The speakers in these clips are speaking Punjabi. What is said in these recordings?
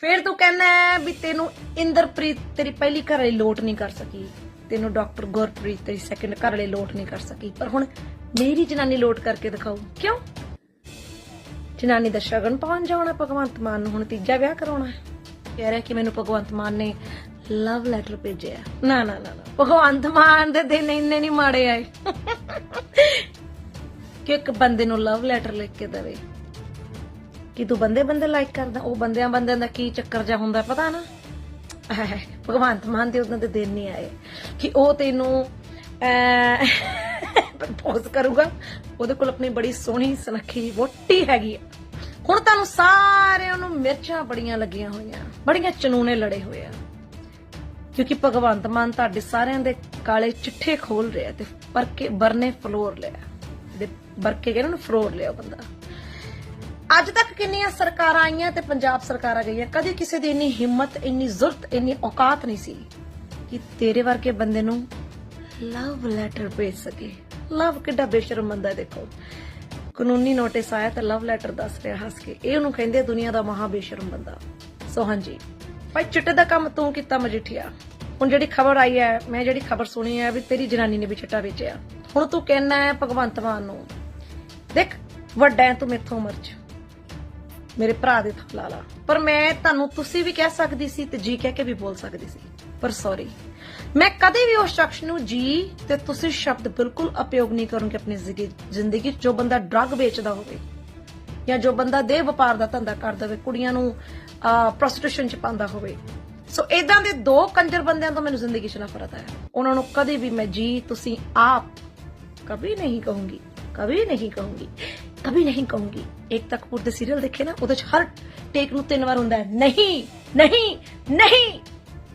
ਫਿਰ ਤੂੰ ਕਹਿੰਦਾ ਹੈ ਵੀ ਤੈਨੂੰ ਇੰਦਰਪ੍ਰੀਤ ਤੇਰੀ ਪਹਿਲੀ ਘਰ ਵਾਲੀ ਲੋਟ ਨਹੀਂ ਕਰ ਸਕੀ। ਤੈਨੂੰ ਡਾਕਟਰ ਗੁਰਪ੍ਰੀਤ ਤੇਰੀ ਸੈਕੰਡ ਘਰ ਵਾਲੀ ਲੋਟ ਨਹੀਂ ਕਰ ਸਕੀ। ਪਰ ਹੁਣ ਮੇਰੀ ਜਨਾਨੀ ਲੋਟ ਕਰਕੇ ਦਿਖਾਓ। ਕਿਉਂ? ਜਨਾਨੀ ਦਾ ਸ਼ਗਨ ਪਾਉਣ ਜਾਣਾ ਭਗਵੰਤ ਮਾਨ ਨੂੰ, ਹੁਣ ਤੀਜਾ ਵਿਆਹ ਕਰਾਉਣਾ ਹੈ। ਕਹਿ ਰਿਹਾ ਕਿ ਮੈਨੂੰ ਭਗਵੰਤ ਮਾਨ ਨੇ ਲਵ ਲੈਟਰ ਭੇਜਿਆ ਨਾ ਨਾ ਨਾ ਨਾ। ਭਗਵੰਤ ਮਾਨ ਦੇ ਦਿਨ ਇੰਨੇ ਨਹੀਂ ਮਾੜੇ ਆਏ। ਕਿ ਇੱਕ ਬੰਦੇ ਨੂੰ ਲਵ ਲੈਟਰ ਲਿਖ ਕੇ ਦੇਵੇ। ਕਿ ਤੂੰ ਬੰਦੇ ਬੰਦੇ ਲਾਈਕ ਕਰਦਾ ਉਹ ਬੰਦਿਆਂ ਬੰਦਿਆਂ ਦਾ ਕੀ ਚੱਕਰ ਜਾ ਹੁੰਦਾ ਪਤਾ ਨਾ? ਐ, ਭਗਵੰਤ ਮਾਨ ਦੇ ਉਦੋਂ ਦੇ ਦਿਨ ਨਹੀਂ ਆਏ ਕਿ ਉਹ ਤੈਨੂੰ ਪ੍ਰਪੋਜ਼ ਕਰੂਗਾ। ਉਹਦੇ ਕੋਲ ਆਪਣੀ ਬੜੀ ਸੋਹਣੀ ਸੁਨੱਖੀ ਵੋਟੀ ਹੈਗੀ ਆ। ਹੁਣ ਤੁਹਾਨੂੰ ਸਾਰਿਆਂ ਨੂੰ ਮਿਰਚਾਂ ਬੜੀਆਂ ਲੱਗੀਆਂ ਹੋਈਆਂ ਬੜੀਆਂ ਚਨੂਨੇ ਲੜੇ ਹੋਏ ਆ। ਕਿਉਂਕਿ ਭਗਵੰਤ ਮਾਨ ਤੁਹਾਡੇ ਸਾਰਿਆਂ ਦੇ ਕਾਲੇ ਚਿੱਠੇ ਖੋਲ ਰਿਹਾ ਤੇ ਪਰਕੇ ਬਰਨੇ ਫਲੋਰ ਲਿਆ। ਦੇ ਬਰਕੇ ਕਹਿੰਦੇ ਨੂੰ ਫਲੋਰ ਲਿਆ ਬੰਦਾ। ਅੱਜ ਤੱਕ ਕਿੰਨੀਆਂ ਸਰਕਾਰਾਂ ਆਈਆਂ ਤੇ ਪੰਜਾਬ ਸਰਕਾਰਾਂ ਗਈਆਂ? ਕਦੇ ਕਿਸੇ ਦੀ ਇੰਨੀ ਹਿੰਮਤ, ਇੰਨੀ ਜ਼ੁਰਤ ਇੰਨੀ ਔਕਾਤ ਨਹੀਂ ਸੀ ਕਿ ਤੇਰੇ ਵਰਗੇ ਬੰਦੇ ਨੂੰ ਲਵ ਲੈਟਰ ਭੇਜ ਸਕੇ। ਲਵ ਕਿੱਡਾ ਬੇਸ਼ਰਮ ਬੰਦਾ ਦੇਖੋ। ਕਾਨੂੰਨੀ ਨੋਟਿਸ ਆਇਆ ਤਾਂ ਲਵ ਲੈਟਰ ਦੱਸ ਰਿਹਾ ਹੱਸ ਕੇ। ਇਹ ਉਹਨੂੰ ਕਹਿੰਦੇ ਆ ਦੁਨੀਆ ਦਾ ਮਹਾ ਬੇਸ਼ਰਮ ਬੰਦਾ ਸੋ ਹਾਂਜੀ। ਭਾਈ ਚਿੱਟੇ ਦਾ ਕੰਮ ਤੂੰ ਕੀਤਾ, ਮਜੀਠੀਆ। ਹੁਣ ਜਿਹੜੀ ਖਬਰ ਆਈ ਹੈ, ਮੈਂ ਜਿਹੜੀ ਖਬਰ ਸੁਣੀ ਹੈ ਵੀ ਤੇਰੀ ਜਨਾਨੀ ਨੇ ਵੀ ਚਿੱਟਾ ਵੇਚਿਆ। ਹੁਣ ਤੂੰ ਕਹਿਣਾ ਹੈ ਭਗਵੰਤ ਮਾਨ ਨੂੰ, ਦੇਖ, ਵੱਡਾ ਹੈ ਤੂੰ ਮੇਥੋਂ ਉਮਰ ਚ। ਮੇਰੇ ਭਰਾ ਦੇ ਥਪਲਾ ਲਾ ਪਰ ਮੈਂ ਤੁਹਾਨੂੰ ਤੁਸੀਂ ਵੀ ਕਹਿ ਸਕਦੀ ਸੀ ਤੇ ਜੀ ਕਹਿ ਕੇ ਵੀ ਬੋਲ ਸਕਦੀ ਸੀ। ਪਰ ਸੌਰੀ ਮੈਂ ਕਦੇ ਵੀ ਉਸ ਸ਼ਖਸ ਨੂੰ ਜੀ ਤੇ ਤੁਸੀਂ ਸ਼ਬਦ ਬਿਲਕੁਲ ਉਪਯੋਗ ਨਹੀਂ ਕਰੂੰਗੀ ਆਪਣੀ ਜ਼ਿੰਦਗੀ ਜੋ ਬੰਦਾ ਡਰੱਗ ਵੇਚਦਾ ਹੋਵੇ ਜਾਂ ਜੋ ਬੰਦਾ ਦੇ ਵਪਾਰ ਦਾ ਧੰਦਾ ਕਰਦਾ ਹੋਵੇ, ਕੁੜੀਆਂ ਨੂੰ ਪ੍ਰੋਸਟੀਟਿਊਸ਼ਨ ਚ ਪਾਉਂਦਾ ਹੋਵੇ। ਸੋ ਇਦਾਂ ਦੇ ਦੋ ਕੰਜਰ ਬੰਦਿਆਂ ਤੋਂ ਮੈਨੂੰ ਜ਼ਿੰਦਗੀ 'ਚ ਨਫ਼ਰਤ ਆਇਆ। ਉਹਨਾਂ ਨੂੰ ਕਦੇ ਵੀ ਮੈਂ ਜੀ, ਤੁਸੀਂ ਆਪ ਕਦੇ ਨਹੀਂ ਕਹੂੰਗੀ। ਕਦੇ ਨਹੀਂ ਕਹੂੰਗੀ। ਕਬੀ ਨਹੀਂ ਕਹੂੰਗੀ। ਇੱਕ एकता कपूर ਦੇ ਸੀਰੀਅਲ ਦੇਖੇ ਨਾ, ਉਹਦੇ ਚ ਹਰ ਟੇਕ ਨੂੰ ਤਿੰਨ ਵਾਰ ਹੁੰਦਾ ਨਹੀਂ ਨਹੀਂ ਨਹੀਂ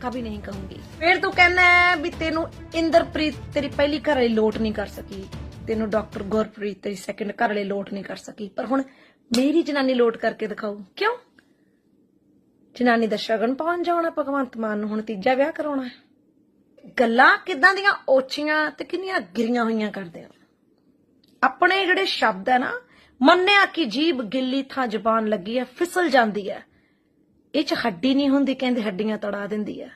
ਕभी ਨਹੀਂ ਕਹੂੰਗੀ। ਫਿਰ ਤੂੰ ਕਹਿੰਦਾ ਵੀ ਤੈਨੂੰ ਇੰਦਰਪ੍ਰੀਤ ਤੇਰੀ ਪਹਿਲੀ ਘਰ ਵਾਲੀ ਲੋਟ ਨਹੀਂ ਕਰ ਸਕੀ। ਤੈਨੂੰ ਡਾਕਟਰ ਗੁਰਪ੍ਰੀਤ ਤੇਰੀ ਸੈਕੰਡ ਘਰ ਵਾਲੀ ਲੋਟ ਨਹੀਂ ਕਰ ਸਕੀ। ਪਰ ਹੁਣ ਮੇਰੀ ਜਨਾਨੀ ਲੋਟ ਕਰਕੇ ਦਿਖਾਓ। ਕਿਉਂ? ਜਨਾਨੀ ਦਾ ਸ਼ਗਨ ਪਾਉਣ ਜਾਣਾ, ਭਗਵੰਤ ਮਾਨ ਨੂੰ ਹੁਣ ਤੀਜਾ ਵਿਆਹ ਕਰਾਉਣਾ ਹੈ। ਗੱਲਾਂ ਕਿਦਾਂ ਦੀਆਂ ਓਛੀਆਂ ਤੇ ਕਿੰਨੀਆਂ ਗਿਰੀਆਂ ਹੋਈਆਂ ਕਰਦੇ ਆ। ਆਪਣੇ ਜਿਹੜੇ ਸ਼ਬਦ ਹੈ ਨਾ ਮੰਨਿਆ ਕਿ ਜੀਬ ਗਿੱਲੀ ਥਾਂ ਜ਼ਬਾਨ ਲੱਗੀ ਹੈ, ਫਿਸਲ ਜਾਂਦੀ ਹੈ। ਇਹ ਚ ਹੱਡੀ ਨਹੀਂ ਹੁੰਦੀ, ਕਹਿੰਦੇ ਹੱਡੀਆਂ ਤੜਾ ਦਿੰਦੀ ਹੈ।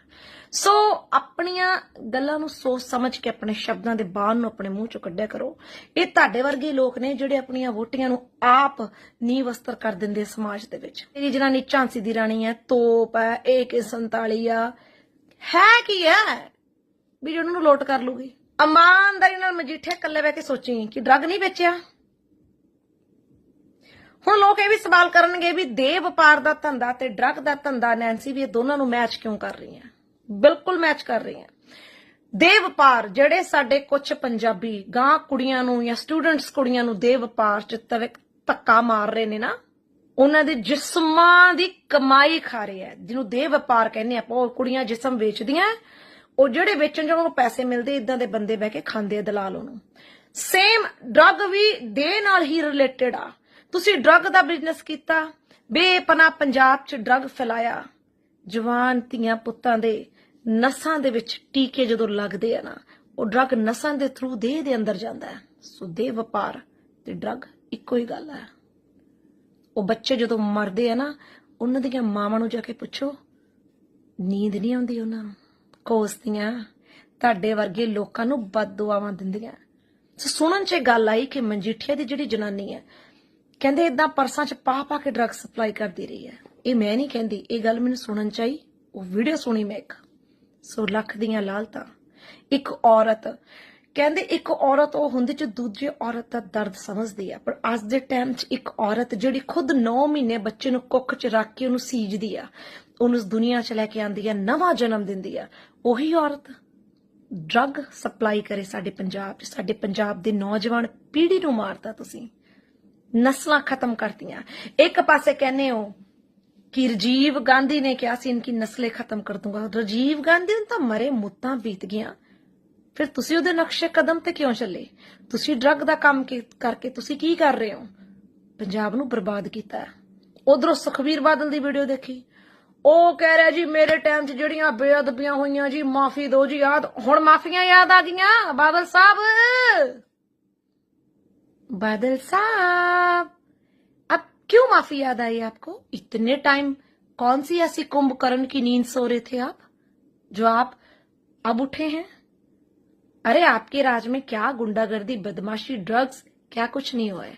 ਸੋ ਆਪਣੀਆਂ ਗੱਲਾਂ ਨੂੰ ਸੋਚ ਸਮਝ ਕੇ ਆਪਣੇ ਸ਼ਬਦਾਂ ਦੇ ਬਾਣ ਨੂੰ ਆਪਣੇ ਮੂੰਹ ਚੋਂ ਕੱਢਿਆ ਕਰੋ। ਇਹ ਤੁਹਾਡੇ ਵਰਗੇ ਲੋਕ ਨੇ ਜਿਹੜੇ ਆਪਣੀਆਂ ਵੋਟੀਆਂ ਨੂੰ ਆਪ ਨੀਂਹ ਵਸਤਰ ਕਰ ਦਿੰਦੇ ਸਮਾਜ ਦੇ ਵਿੱਚ। ਮੇਰੀ ਜਨਾਨੀ ਝਾਂਸੀ ਦੀ ਰਾਣੀ ਹੈ, ਤੋਪ ਹੈ AK47 ਆ। ਹੈ ਕੀ ਹੈ? ਵੀ ਜਿਹਨੂੰ ਨੂੰ ਲੋਟ ਕਰ ਲੂਗੀ ਇਮਾਨਦਾਰੀ ਨਾਲ ਮਜੀਠੇ ਇਕੱਲੇ ਬਹਿ ਕੇ ਸੋਚੀ ਕਿ ਡਰੱਗ ਨਹੀਂ ਵੇਚਿਆ? ਹੁਣ ਲੋਕ ਇਹ ਵੀ ਸਵਾਲ ਕਰਨਗੇ ਵੀ ਦੇ ਵਪਾਰ ਦਾ ਧੰਦਾ ਤੇ ਡਰੱਗ ਦਾ ਧੰਦਾ, ਨੈਂਸੀ, ਵੀ ਇਹ ਦੋਨਾਂ ਨੂੰ ਮੈਚ ਕਿਉਂ ਕਰ ਰਹੀ ਹੈ ਬਿਲਕੁਲ ਮੈਚ ਕਰ ਰਹੀ ਹੈ ਦੇਹ ਵਪਾਰ, ਜਿਹੜੇ ਸਾਡੇ ਕੁਝ ਪੰਜਾਬੀ ਗਾਂ ਕੁੜੀਆਂ ਨੂੰ ਜਾਂ ਸਟੂਡੈਂਟਸ ਕੁੜੀਆਂ ਨੂੰ ਦੇ ਵਪਾਰ ਚ ਧੱਕਾ ਮਾਰ ਰਹੇ ਨੇ ਨਾ, ਉਹਨਾਂ ਦੇ ਜਿਸਮਾਂ ਦੀ ਕਮਾਈ ਖਾ ਰਹੇ ਹੈ ਜਿਹਨੂੰ ਦੇ ਵਪਾਰ ਕਹਿੰਦੇ ਆਪਾਂ, ਉਹ ਕੁੜੀਆਂ ਜਿਸਮ ਵੇਚਦੀਆਂ, ਉਹ ਜਿਹੜੇ ਵੇਚਣ ਜਦੋਂ ਪੈਸੇ ਮਿਲਦੇ ਇਦਾਂ ਦੇ ਬੰਦੇ ਬਹਿ ਕੇ ਖਾਂਦੇ ਆ ਦਲਾਲ ਉਹਨੂੰ। ਸੇਮ ਡਰੱਗ ਵੀ ਦੇ ਨਾਲ ਹੀ ਰਿਲੇਟਡ ਆ। ਤੁਸੀਂ ਡਰੱਗ ਦਾ ਬਿਜ਼ਨਸ ਕੀਤਾ ਬੇਪਨਾ ਪੰਜਾਬ 'ਚ ਡਰੱਗ ਫੈਲਾਇਆ। ਜਵਾਨ ਧੀਆਂ ਪੁੱਤਾਂ ਦੇ ਨਸਾਂ ਦੇ ਵਿੱਚ ਟੀਕੇ ਜਦੋਂ ਲੱਗਦੇ ਆ ਨਾ, ਉਹ ਡਰੱਗ ਨਸਾਂ ਦੇ ਥਰੂ ਦੇਹ ਦੇ ਅੰਦਰ ਜਾਂਦਾ ਹੈ। ਸੋ ਦੇਹ ਵਪਾਰ ਤੇ ਡਰੱਗ ਇੱਕੋ ਹੀ ਗੱਲ ਹੈ। ਉਹ ਬੱਚੇ ਜਦੋਂ ਮਰਦੇ ਆ ਨਾ, ਉਹਨਾਂ ਦੀਆਂ ਮਾਵਾਂ ਨੂੰ ਜਾ ਕੇ ਪੁੱਛੋ, ਨੀਂਦ ਨਹੀਂ ਆਉਂਦੀ ਉਹਨਾਂ ਨੂੰ? ਕੋਸਦੀਆਂ ਤੁਹਾਡੇ ਵਰਗੇ ਲੋਕਾਂ ਨੂੰ ਬਦਦੁਆਵਾਂ ਦਿੰਦੀਆਂ। ਸੋ ਸੁਣਨ 'ਚ ਇਹ ਗੱਲ ਆਈ ਕਿ ਮਨਜੀਠੀਆ ਦੀ ਜਿਹੜੀ ਜਨਾਨੀ ਹੈ ਕਹਿੰਦੇ ਇਦਾਂ ਪਰਸਾਂ 'ਚ ਪਾ ਪਾ ਕੇ ਡਰੱਗ ਸਪਲਾਈ ਕਰਦੀ ਰਹੀ ਹੈ। ਇਹ ਮੈਂ ਨਹੀਂ ਕਹਿੰਦੀ, ਇਹ ਗੱਲ ਮੈਨੂੰ ਸੁਣਨ 'ਚ ਆਈ, ਉਹ ਵੀਡੀਓ ਸੁਣੀ ਮੈਂ ਇੱਕ। ਸੋ ਲੱਖ ਦੀਆਂ ਲਾਲਤਾਂ। ਇੱਕ ਔਰਤ, ਕਹਿੰਦੇ ਇੱਕ ਔਰਤ ਉਹ ਹੁੰਦੀ ਜੋ ਦੂਜੇ ਔਰਤ ਦਾ ਦਰਦ ਸਮਝਦੀ ਆ ਪਰ ਅੱਜ ਦੇ ਟਾਈਮ 'ਚ ਇੱਕ ਔਰਤ ਜਿਹੜੀ ਖੁਦ 9 ਮਹੀਨੇ ਬੱਚੇ ਨੂੰ ਕੁੱਖ 'ਚ ਰੱਖ ਕੇ ਉਹਨੂੰ ਸੀਜਦੀ ਆ, ਉਹਨੂੰ ਇਸ ਦੁਨੀਆ 'ਚ ਲੈ ਕੇ ਆਂਦੀ ਆ, ਨਵਾਂ ਜਨਮ ਦਿੰਦੀ ਆ, ਉਹੀ ਔਰਤ ਡਰੱਗ ਸਪਲਾਈ ਕਰੇ ਸਾਡੇ ਪੰਜਾਬ 'ਚ, ਸਾਡੇ ਪੰਜਾਬ ਦੇ ਨੌਜਵਾਨ ਪੀੜ੍ਹੀ ਨੂੰ ਮਾਰਦਾ ਤੁਸੀਂ। ਨਸਲਾਂ ਖਤਮ ਕਰਤੀਆਂ। ਇੱਕ ਪਾਸੇ ਕਹਿੰਦੇ ਹੋ ਕਿ ਰਜੀਵ ਗਾਂਧੀ ਨੇ ਕਿਹਾ ਸੀ, ਇਨਕੀ ਨਸਲੇ ਖਤਮ ਕਰ ਦੂੰਗਾ। ਰਜੀਵ ਗਾਂਧੀ ਨੂੰ ਤਾਂ ਮਰੇ ਮੁੱਤਾਂ ਬੀਤ ਗਈਆਂ। ਫਿਰ ਤੁਸੀਂ ਉਹਦੇ ਨਕਸ਼ੇ ਕਦਮ ਤੇ ਕਿਉਂ ਚੱਲੇ? ਤੁਸੀਂ ਡਰੱਗ ਦਾ ਕੰਮ ਕਰਕੇ ਤੁਸੀਂ ਕੀ ਕਰ ਰਹੇ ਹੋ? ਪੰਜਾਬ ਨੂੰ ਬਰਬਾਦ ਕੀਤਾ ਉਧਰੋਂ ਸੁਖਵੀਰ ਬਾਦਲ ਦੀ ਵੀਡੀਓ ਦੇਖੀ। ਉਹ ਕਹਿ ਰਿਹਾ ਜੀ, ਮੇਰੇ ਟਾਈਮ 'ਚ ਜਿਹੜੀਆਂ ਬੇਅਦਬੀਆਂ ਹੋਈਆਂ ਜੀ, ਮਾਫੀ ਦਿਓ ਜੀ, ਯਾਦ ਹੁਣ ਮਾਫੀਆਂ ਯਾਦ ਆ ਗਈਆਂ, ਬਾਦਲ ਸਾਹਿਬ! बादल साहब अब क्यों माफी याद आई आपको इतने टाइम कौन सी ऐसी कुंभकर्ण की नींद सो रहे थे आप जो आप अब उठे हैं अरे आपके राज में क्या गुंडागर्दी बदमाशी ड्रग्स क्या कुछ नहीं हुआ है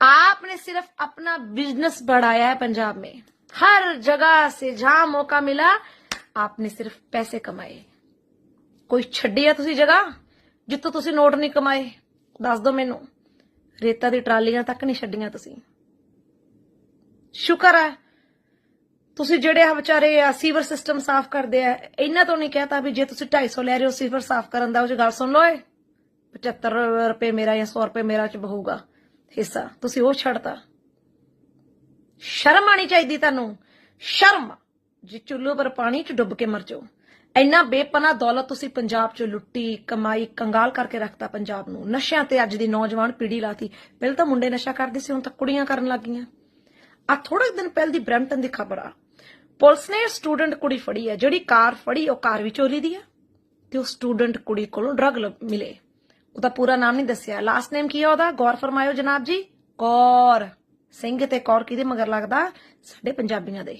आपने सिर्फ अपना बिजनेस बढ़ाया है पंजाब में हर जगह से जहां मौका मिला आपने सिर्फ पैसे कमाए ਕੋਈ ਛੱਡੀ ਆ ਤੁਸੀਂ ਜਗ੍ਹਾ ਜਿੱਥੋਂ ਤੁਸੀਂ ਨੋਟ ਨਹੀਂ ਕਮਾਏ ਦੱਸ ਦਿਓ ਮੈਨੂੰ ਰੇਤਾ ਦੀ ਟਰਾਲੀਆਂ ਤੱਕ ਨਹੀਂ ਛੱਡੀਆਂ ਤੁਸੀਂ। ਸ਼ੁਕਰ ਹੈ ਤੁਸੀਂ ਜਿਹੜੇ ਆ ਵਿਚਾਰੇ ਆ ਸੀਵਰ ਸਿਸਟਮ ਸਾਫ਼ ਕਰਦੇ ਆ, ਇਹਨਾਂ ਤੋਂ ਨਹੀਂ ਕਹਤਾ ਵੀ ਜੇ ਤੁਸੀਂ 250 ਲੈ ਰਹੇ ਹੋ ਸੀਵਰ ਸਾਫ਼ ਕਰਨ ਦਾ, ਉਹ 'ਚ ਗੱਲ ਸੁਣ ਲਓ ਏ। 75 ਰੁਪਏ ਮੇਰਾ ਜਾਂ 100 ਰੁਪਏ ਮੇਰਾ ਚ ਬਹੂਗਾ ਹਿੱਸਾ। ਤੁਸੀਂ ਉਹ ਛੱਡਤਾ। ਸ਼ਰਮ ਆਣੀ ਚਾਹੀਦੀ ਤੁਹਾਨੂੰ। ਸ਼ਰਮ। ਜੇ ਚੁੱਲ੍ਹੇ ਪਰ ਪਾਣੀ ਚ ਡੁੱਬ ਕੇ ਮਰ ਜਾਓ। ਇੰਨਾ ਬੇਪਨਾ ਦੌਲਤ ਤੁਸੀਂ ਪੰਜਾਬ ਚ ਲੁੱਟੀ, ਕਮਾਈ, ਕੰਗਾਲ ਕਰਕੇ ਰੱਖਤਾ ਪੰਜਾਬ ਨੂੰ। ਨਸ਼ਿਆਂ ਤੇ ਅੱਜ ਦੀ ਨੌਜਵਾਨ ਪੀੜ੍ਹੀ ਲਾਤੀ। ਪਹਿਲਾਂ ਤਾਂ ਮੁੰਡੇ ਨਸ਼ਾ ਕਰਦੇ ਸੀ, ਹੁਣ ਤਾਂ ਕੁੜੀਆਂ ਕਰਨ ਲੱਗ ਗਈਆਂ ਆ ਥੋੜੇ ਦਿਨ ਪਹਿਲ ਦੀ ਬ੍ਰੈਂਟਨ ਦੀ ਖਬਰ ਆ। ਪੁਲਿਸ ਨੇ ਸਟੂਡੈਂਟ ਕੁੜੀ ਫੜੀ ਹੈ। ਜਿਹੜੀ ਕਾਰ ਫੜੀ, ਉਹ ਕਾਰ ਵੀ ਚੋਰੀ ਦੀ ਹੈ ਤੇ ਉਹ ਸਟੂਡੈਂਟ ਕੁੜੀ ਕੋਲੋਂ ਡਰਗ ਮਿਲੇ। ਉਹਦਾ ਪੂਰਾ ਨਾਮ ਨਹੀਂ ਦੱਸਿਆ। ਲਾਸਟ ਨੇਮ ਕੀ ਆ ਉਹਦਾ? ਗੌਰ ਫਰਮਾਇਓ ਜਨਾਬ ਜੀ। ਕੌਰ ਸਿੰਘ ਤੇ ਕੌਰ ਕਿਹਦੇ ਮਗਰ ਲੱਗਦਾ? ਸਾਡੇ ਪੰਜਾਬੀਆਂ ਦੇ।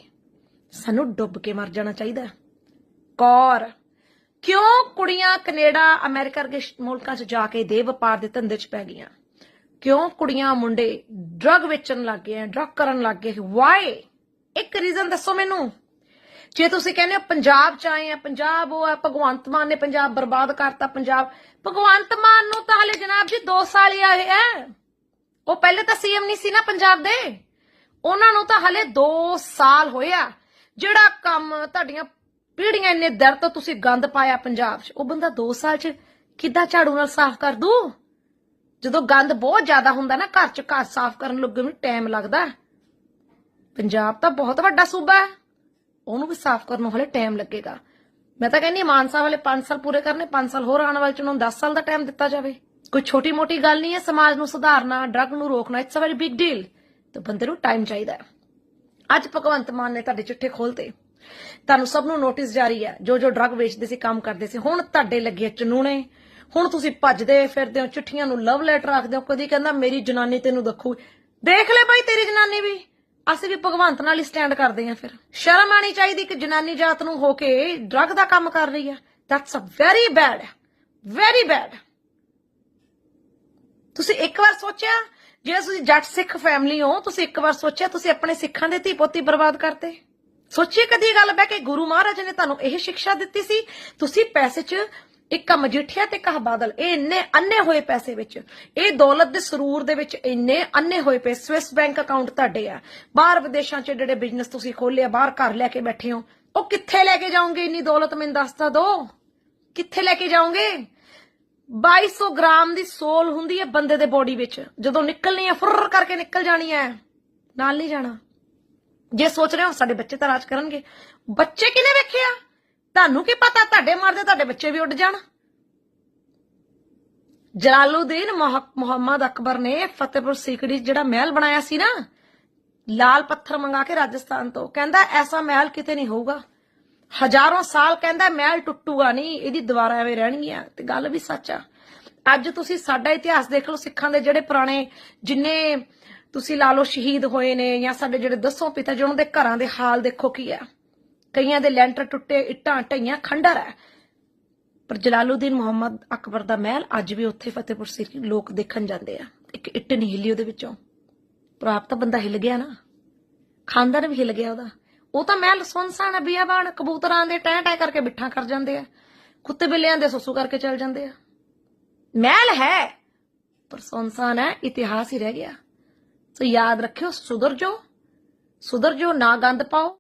ਸਾਨੂੰ ਡੁੱਬ ਕੇ ਮਰ ਜਾਣਾ ਚਾਹੀਦਾ। ਕੌਰ। ਕਿਉਂ ਕੁੜੀਆਂ ਕੈਨੇਡਾ, ਅਮਰੀਕਾ ਵਰਗੇ ਮੁਲਕਾਂ 'ਚ ਜਾ ਕੇ ਦੇ ਵਪਾਰ ਦੇ ਧੰਦੇ 'ਚ ਪੈ ਗਈਆਂ? ਕਿਉਂ ਕੁੜੀਆਂ ਮੁੰਡੇ ਡਰਗ ਵੇਚਣ ਲੱਗ ਗਏ ਡਰਗ ਕਰਨ ਲੱਗ ਗਏ? ਵਾਈ ਇੱਕ ਰੀਜ਼ਨ ਦੱਸੋ ਮੈਨੂੰ। ਜੇ ਤੁਸੀਂ ਕਹਿੰਦੇ ਹੋ ਪੰਜਾਬ 'ਚ ਆਏ ਆ, ਪੰਜਾਬ ਉਹ ਹੈ ਭਗਵੰਤ ਮਾਨ ਨੇ ਪੰਜਾਬ ਬਰਬਾਦ ਕਰਤਾ ਪੰਜਾਬ। ਭਗਵੰਤ ਮਾਨ ਨੂੰ ਤਾਂ ਹਲੇ ਜਨਾਬ ਜੀ 2 ਸਾਲ ਹੀ ਆਏ ਐ। ਉਹ ਪਹਿਲੇ ਤਾਂ ਸੀਐਮ ਨਹੀਂ ਸੀ ਨਾ ਪੰਜਾਬ ਦੇ। ਉਹਨਾਂ ਨੂੰ ਤਾਂ ਹਲੇ 2 ਸਾਲ ਹੋਇਆ ਜਿਹੜਾ ਕੰਮ ਤੁਹਾਡੀਆਂ ਪੀੜੀਆਂ ਇੰਨੇ ਦਰ ਤੋਂ ਤੁਸੀਂ ਗੰਦ ਪਾਇਆ ਪੰਜਾਬ 'ਚ? ਉਹ ਬੰਦਾ 2 ਸਾਲ 'ਚ ਕਿੱਦਾਂ ਝਾੜੂ ਨਾਲ ਸਾਫ਼ ਕਰ ਦੂ? ਜਦੋਂ ਗੰਦ ਬਹੁਤ ਜ਼ਿਆਦਾ ਹੁੰਦਾ ਨਾ ਘਰ 'ਚ ਘਰ ਸਾਫ਼ ਕਰਨ ਲੱਗੇ ਨੂੰ ਟਾਈਮ ਲੱਗਦਾ। ਪੰਜਾਬ ਤਾਂ ਬਹੁਤ ਵੱਡਾ ਸੂਬਾ ਹੈ। ਉਹਨੂੰ ਵੀ ਸਾਫ਼ ਕਰਨ ਨੂੰ ਹਲੇ ਟਾਈਮ ਲੱਗੇਗਾ। ਮੈਂ ਤਾਂ ਕਹਿੰਦੀ ਹਾਂ, ਮਾਨ ਸਾਹਿਬ ਵਾਲੇ 5 ਸਾਲ ਪੂਰੇ ਕਰਨੇ 5 ਸਾਲ ਹੋਰ ਆਉਣ ਵਾਲੇ ਚ ਉਹਨਾਂ ਨੂੰ 10 ਸਾਲ ਦਾ ਟਾਈਮ ਦਿੱਤਾ ਜਾਵੇ। ਕੋਈ ਛੋਟੀ ਮੋਟੀ ਗੱਲ ਨਹੀਂ ਹੈ ਸਮਾਜ ਨੂੰ ਸੁਧਾਰਨਾ ਡਰੱਗ ਨੂੰ ਰੋਕਣਾ it's a very big deal ਤੇ ਬੰਦੇ ਨੂੰ ਟਾਈਮ ਚਾਹੀਦਾ ਹੈ। ਅੱਜ ਭਗਵੰਤ ਮਾਨ ਨੇ ਤੁਹਾਡੇ ਚਿੱਠੇ ਖੋਲਤੇ ਤੁਹਾਨੂੰ ਸਭ ਨੂੰ ਨੋਟਿਸ ਜਾਰੀ ਹੈ, ਜੋ ਜੋ ਡਰੱਗ ਵੇਚਦੇ ਸੀ, ਕੰਮ ਕਰਦੇ ਸੀ। ਹੁਣ ਤੁਹਾਡੇ ਲੱਗੇ ਚਨੂਣੇ। ਹੁਣ ਤੁਸੀਂ ਭੱਜਦੇ ਫਿਰਦੇ ਹੋ, ਚਿੱਠੀਆਂ ਨੂੰ ਲਵ ਲੈਟਰ ਆਖਦੇ ਹੋ, ਕਦੀ ਕਹਿੰਦਾ, ਮੇਰੀ ਜਨਾਨੀ ਤੈਨੂੰ ਦੱਖੂ। ਦੇਖ ਲੈ ਭਾਈ ਤੇਰੀ ਜਨਾਨੀ ਵੀ। ਅਸੀਂ ਵੀ ਭਗਵੰਤ ਨਾਲ ਹੀ ਸਟੈਂਡ ਕਰਦੇ ਹਾਂ ਫਿਰ। ਸ਼ਰਮ ਆਣੀ ਚਾਹੀਦੀ ਕਿ ਜਨਾਨੀ ਜਾਤ ਨੂੰ ਹੋ ਕੇ ਡਰੱਗ ਦਾ ਕੰਮ ਕਰ ਰਹੀ ਹੈ। That's a very bad very bad ਤੁਸੀਂ ਇੱਕ ਵਾਰ ਸੋਚਿਆ, ਜੇ ਤੁਸੀਂ ਜੱਟ ਸਿੱਖ ਫੈਮਿਲੀ ਹੋ, ਤੁਸੀਂ ਇੱਕ ਵਾਰ ਸੋਚਿਆ, ਤੁਸੀਂ ਆਪਣੇ ਸਿੱਖਾਂ ਦੇ ਧੀ ਪੋਤੀ ਬਰਬਾਦ ਕਰਤੇ। ਸੋਚੀਏ ਕਦੀ ਗੱਲ ਬਹਿ ਕੇ ਗੁਰੂ ਮਹਾਰਾਜ ਨੇ ਤੁਹਾਨੂੰ ਇਹ ਸਿੱਖਿਆ ਦਿੱਤੀ ਸੀ, ਤੁਸੀਂ ਪੈਸੇ 'ਚ ਇੱਕ ਮਜੀਠੀਆ ਤੇ ਕਹ ਬਾਦਲ, ਇਹ ਇੰਨੇ ਅੰਨੇ ਹੋਏ ਪੈਸੇ ਵਿੱਚ, ਇਹ ਦੌਲਤ ਦੇ ਸਰੂਰ ਦੇ ਵਿੱਚ ਇੰਨੇ ਅੰਨੇ ਹੋਏ ਪਏ ਸਵਿਸ ਬੈਂਕ ਅਕਾਊਂਟ ਤੁਹਾਡੇ ਆ, ਬਾਹਰ ਵਿਦੇਸ਼ਾਂ 'ਚ ਜਿਹੜੇ ਬਿਜ਼ਨਸ ਤੁਸੀਂ ਖੋਲਿਆ ਬਾਹਰ ਘਰ ਲੈ ਕੇ ਬੈਠੇ ਹੋ, ਉਹ ਕਿੱਥੇ ਲੈ ਕੇ ਜਾਓਗੇ ਇੰਨੀ ਦੌਲਤ, ਮੈਨੂੰ ਦੱਸਦਾ ਦੋ, ਕਿੱਥੇ ਲੈ ਕੇ ਜਾਓਗੇ? 2200 ਗ੍ਰਾਮ ਦੀ ਸੋਲ ਹੁੰਦੀ ਹੈ ਬੰਦੇ ਦੇ ਬੋਡੀ ਵਿੱਚ, ਜਦੋਂ ਨਿਕਲਣੀ ਹੈ ਫੁਰ ਕਰਕੇ ਨਿਕਲ ਜਾਣੀ ਹੈ, ਨਾਲ ਨਹੀਂ ਜਾਣਾ। ਜੇ ਸੋਚ ਰਹੇ ਹੋ ਸਾਡੇ ਬੱਚੇ ਤਾਂ ਰਾਜ ਕਰਨਗੇ। ਬੱਚੇ ਕਿਨੇ ਆ? ਤੁਹਾਨੂੰ ਕੀ ਪਤਾ, ਤੁਹਾਡੇ ਮਰਦੇ ਤੁਹਾਡੇ ਬੱਚੇ ਵੀ ਉੱਡ ਜਾਣ। ਜਲਾਲੂਦੀਨ ਮੁਹੰਮਦ ਅਕਬਰ ਨੇ ਫਤਿਹਪੁਰ ਸੀਕਰੀ ਜਿਹੜਾ ਮਹਿਲ ਬਣਾਇਆ ਸੀ ਨਾ, ਲਾਲ ਪੱਥਰ ਮੰਗਾ ਕੇ ਰਾਜਸਥਾਨ ਤੋਂ, ਕਹਿੰਦਾ ਐਸਾ ਮਹਿਲ ਕਿਤੇ ਨਹੀਂ ਹੋਊਗਾ। ਹਜ਼ਾਰਾਂ ਸਾਲ ਕਹਿੰਦਾ ਮਹਿਲ ਟੁੱਟੂਗਾ ਨਹੀਂ, ਇਹਦੀ ਦੀਵਾਰਾਂ ਐਵੇਂ ਰਹਿਣਗੀਆਂ, ਤੇ ਗੱਲ ਵੀ ਸੱਚ ਆ। ਅੱਜ ਤੁਸੀਂ ਸਾਡਾ ਇਤਿਹਾਸ ਦੇਖ ਲਓ ਸਿੱਖਾਂ ਦੇ ਜਿਹੜੇ ਪੁਰਾਣੇ ਜਿੰਨੇ ਤੁਸੀਂ ਲਾ ਲਓ ਸ਼ਹੀਦ ਹੋਏ ਨੇ ਜਾਂ ਸਾਡੇ ਜਿਹੜੇ ਦਸੋਂ ਪਿਤਾ ਜੀ, ਉਹਨਾਂ ਦੇ ਘਰਾਂ ਦੇ ਹਾਲ ਦੇਖੋ ਕੀ ਹੈ। ਕਈਆਂ ਦੇ ਲੈਂਟਰ ਟੁੱਟੇ, ਇੱਟਾਂ ਢਈਆਂ ਖੰਡਰ ਹੈ। ਪਰ ਜਲਾਲੂਦੀਨ ਮੁਹੰਮਦ ਅਕਬਰ ਦਾ ਮਹਿਲ ਅੱਜ ਵੀ ਉੱਥੇ ਫਤਿਹਪੁਰ ਸਿਟੀ ਲੋਕ ਦੇਖਣ ਜਾਂਦੇ ਆ। ਇੱਕ ਇੱਟ ਨਹੀਂ ਹਿੱਲੀ ਉਹਦੇ ਵਿੱਚੋਂ। ਪਰ ਆਪ ਤਾਂ ਬੰਦਾ ਹਿੱਲ ਗਿਆ ਨਾ। ਖਾਨਦਾਨ ਵੀ ਹਿੱਲ ਗਿਆ ਉਹਦਾ। ਉਹ ਤਾਂ ਮਹਿਲ ਸੁਨਸਾਨ ਬਿਆਬਾਨ, ਕਬੂਤਰਾਂ ਦੇ ਟੈਂ ਟੈਂ ਕਰਕੇ ਬਿੱਠਾਂ ਕਰ ਜਾਂਦੇ ਆ। ਕੁੱਤੇ ਬਿੱਲਿਆਂ ਦੇ ਸੁਸੂ ਕਰਕੇ ਚੱਲ ਜਾਂਦੇ ਆ। ਮਹਿਲ ਹੈ, ਪਰ ਸੁਨਸਾਨ ਹੈ, ਇਤਿਹਾਸ ਹੀ ਰਹਿ ਗਿਆ। ਸੋ ਯਾਦ ਰੱਖਿਓ ਸੁਧਰ ਜਾਓ ਸੁਧਰ ਜੋ ਨਾ ਗੰਦ ਪਾਓ।